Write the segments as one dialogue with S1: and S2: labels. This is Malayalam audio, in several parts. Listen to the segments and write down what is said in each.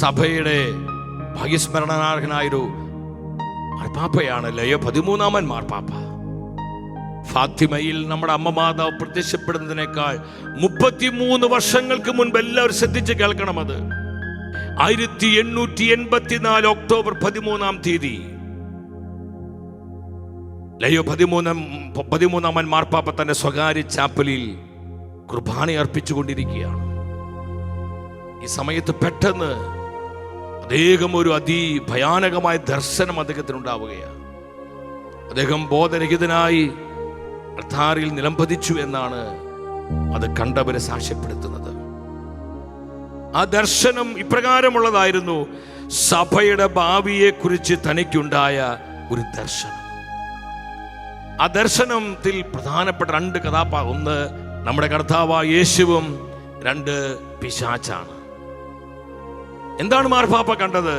S1: സഭയുടെ ഭാഗ്യസ്മരണാർഹനായൊരു മാർപ്പാപ്പയാണ് ലയോ പതിമൂന്നാമൻ മാർപ്പാപ്പ. ഫാത്തിമയിൽ നമ്മുടെ അമ്മ മാതാവ് പ്രത്യക്ഷപ്പെടുന്നതിനേക്കാൾ മുപ്പത്തിമൂന്ന് വർഷങ്ങൾക്ക് മുൻപ് എല്ലാവരും ശ്രദ്ധിച്ച് കേൾക്കണം അത്. ആയിരത്തി എണ്ണൂറ്റി എൺപത്തിനാല് ഒക്ടോബർ പതിമൂന്നാം തീയതി ലയോ പതിമൂന്നാം പതിമൂന്നാമൻ മാർപ്പാപ്പ തന്റെ സ്വകാര്യ ചാപ്പലിൽ കുർബാന അർപ്പിച്ചുകൊണ്ടിരിക്കുകയാണ് ഈ സമയത്ത് പെട്ടെന്ന് അദ്ദേഹം ഒരു അതിഭയാനകമായ ദർശനം അദ്ദേഹത്തിന് ഉണ്ടാവുകയാണ് അദ്ദേഹം ബോധരഹിതനായി അർത്ഥാറിൽ നിലംപതിച്ചു എന്നാണ് അത് കണ്ടവരെ സാക്ഷ്യപ്പെടുത്തുന്നത്. ആ ദർശനം ഇപ്രകാരമുള്ളതായിരുന്നു. സഭയുടെ ഭാവിയെ കുറിച്ച് തനിക്കുണ്ടായ ഒരു ദർശനം. ആ ദർശനത്തിൽ പ്രധാനപ്പെട്ട രണ്ട് കഥാപാ ഒന്ന് നമ്മുടെ കർത്താവായ യേശുവും രണ്ട് പിശാച്ചാണ് എന്താണ് മാർപ്പാപ്പ കണ്ടത്?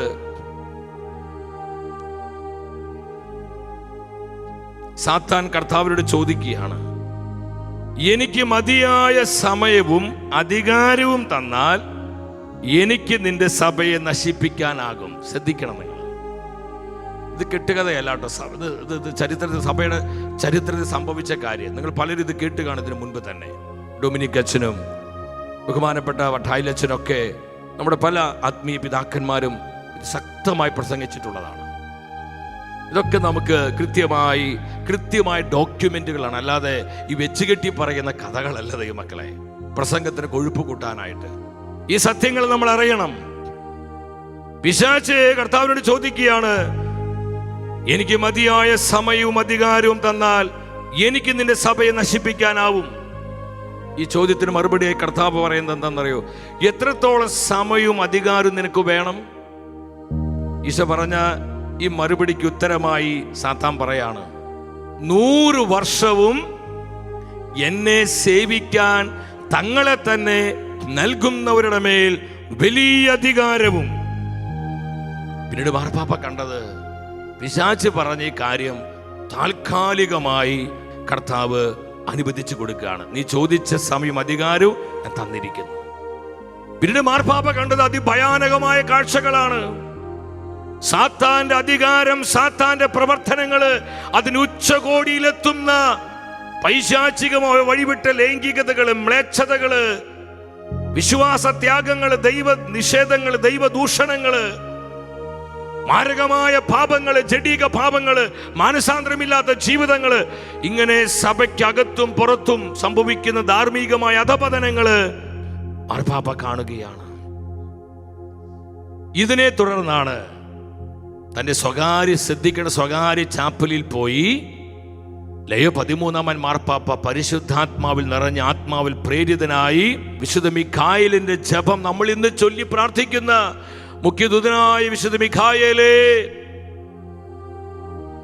S1: സാത്താൻ കർത്താവിനോട് ചോദിക്കുകയാണ് എനിക്ക് മതിയായ സമയവും അധികാരവും തന്നാൽ എനിക്ക് നിന്റെ സഭയെ നശിപ്പിക്കാനാകും. ശ്രദ്ധിക്കണം നിങ്ങൾ. ഇത് കെട്ടുകഥയല്ല കേട്ടോ സഭ ഇത് ഇത് ഇത് ചരിത്രത്തിൽ സഭയുടെ ചരിത്രത്തിൽ സംഭവിച്ച കാര്യം. നിങ്ങൾ പലരും ഇത് കേട്ട് കാണുന്നതിന് മുൻപ് തന്നെ. ഡൊമിനിക് അച്ഛനും ബഹുമാനപ്പെട്ട വട്ടായിലച്ഛനൊക്കെ നമ്മുടെ പല ആത്മീയ പിതാക്കന്മാരും ശക്തമായി പ്രസംഗിച്ചിട്ടുള്ളതാണ്. ഇതൊക്കെ നമുക്ക് കൃത്യമായി കൃത്യമായ ഡോക്യുമെന്റുകളാണ്. അല്ലാതെ ഈ വെച്ചുകെട്ടി പറയുന്ന കഥകളല്ല ദൈവമക്കളെ. പ്രസംഗത്തിന് കൊഴുപ്പ് കൂട്ടാനായിട്ട്. ഈ സത്യങ്ങൾ നമ്മൾ അറിയണം. പിശാച്ച് കർത്താവിനോട് ചോദിക്കുകയാണ് എനിക്ക് മതിയായ സമയവും അധികാരവും തന്നാൽ എനിക്ക് നിന്റെ സഭയെ നശിപ്പിക്കാനാവും. ഈ ചോദ്യത്തിന് മറുപടിയായി കർത്താവ് പറയുന്നത് എന്താണെന്നറിയോ? എത്രത്തോളം സമയവും അധികാരവും നിനക്ക് വേണം? ഈശോ പറഞ്ഞ ഈ മറുപടിക്ക് ഉത്തരമായി സാത്താൻ പറയാണ്. നൂറ് വർഷവും എന്നെ സേവിക്കാൻ തങ്ങളെ തന്നെ നൽകുന്നവരുടെ മേൽ വലിയ അധികാരവും. പിന്നീട് മാർപ്പാപ്പ കണ്ടത് പിശാച്ച് പറഞ്ഞ ഈ കാര്യം താൽക്കാലികമായി കർത്താവ് അനുവദിച്ചു കൊടുക്കുകയാണ്. നീ ചോദിച്ച സമയം അധികാരവും ഞാൻ തന്നിരിക്കുന്നു. പിന്നീട് മാർപ്പാപ്പ കണ്ടത് അതിഭയാനകമായ കാഴ്ചകളാണ്. സാത്താന്റെ അധികാരം സാത്താന്റെ പ്രവർത്തനങ്ങൾ അതിന് ഉച്ചകോടിയിലെത്തുന്ന പൈശാചികമായ വഴിവിട്ട ലൈംഗികതകൾ മ്ലേച്ഛതകൾ വിശ്വാസ ത്യാഗങ്ങൾ ദൈവ നിഷേധങ്ങൾ ദൈവദൂഷണങ്ങൾ മാരകമായ പാപങ്ങൾ ജഡീക പാപങ്ങൾ മാനസാന്തരമില്ലാത്ത ജീവിതങ്ങൾ ഇങ്ങനെ സഭയ്ക്കകത്തും പുറത്തും സംഭവിക്കുന്ന ധാർമ്മികമായ അധപതനങ്ങൾ മാർപ്പാപ്പ കാണുകയാണ്. ഇതിനെ തുടർന്നാണ് തന്റെ സ്വകാര്യ ശ്രദ്ധിക്കേണ്ട സ്വകാര്യ ചാപ്പലിൽ പോയി ലയോ പതിമൂന്നാമൻ മാർപ്പാപ്പ പരിശുദ്ധാത്മാവിൽ നിറഞ്ഞ ആത്മാവിൽ പ്രേരിതനായി വിശുദ്ധ മിഖായലിന്റെ ജപം നമ്മൾ ഇന്ന് ചൊല്ലി പ്രാർത്ഥിക്കുന്ന മുഖ്യദൂതനായ വിശുദ്ധ മിഖായലേ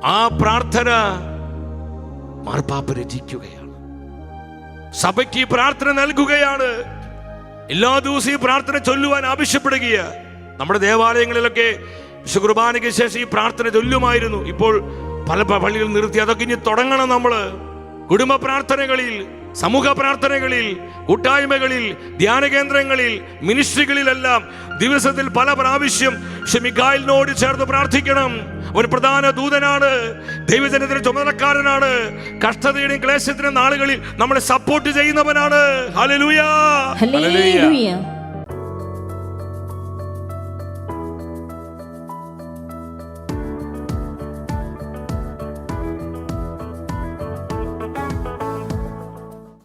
S1: ആ പ്രാർത്ഥന മാർപ്പാപ്പ രചിക്കുകയാണ്. സഭയ്ക്ക് പ്രാർത്ഥന നൽകുകയാണ്. എല്ലാ ദിവസവും പ്രാർത്ഥന ചൊല്ലുവാൻ ആവശ്യപ്പെടുകയാണ്. നമ്മുടെ ദേവാലയങ്ങളിലൊക്കെ വിശുകുർബാനയ്ക്ക് ശേഷം ഈ പ്രാർത്ഥന ചൊല്ലുമായിരുന്നു. ഇപ്പോൾ പല പള്ളികൾ നിർത്തി അതൊക്കെ ഇനി തുടങ്ങണം നമ്മൾ. കുടുംബ പ്രാർത്ഥനകളിൽ സമൂഹ പ്രാർത്ഥനകളിൽ കൂട്ടായ്മകളിൽ ധ്യാന കേന്ദ്രങ്ങളിൽ മിനിസ്ട്രികളിലെല്ലാം ദിവസത്തിൽ പല പ്രാവശ്യം ഷെമിക്കായലിനോട് ചേർന്ന് പ്രാർത്ഥിക്കണം. ഒരു പ്രധാന ദൂതനാണ്. ദൈവജനത്തിന് ചുമതലക്കാരനാണ്. കഷ്ടതയുടെയും ക്ലേശത്തിനും നാളുകളിൽ നമ്മളെ സപ്പോർട്ട് ചെയ്യുന്നവനാണ്. ഹലലൂയാ
S2: ഹല്ലേലൂയ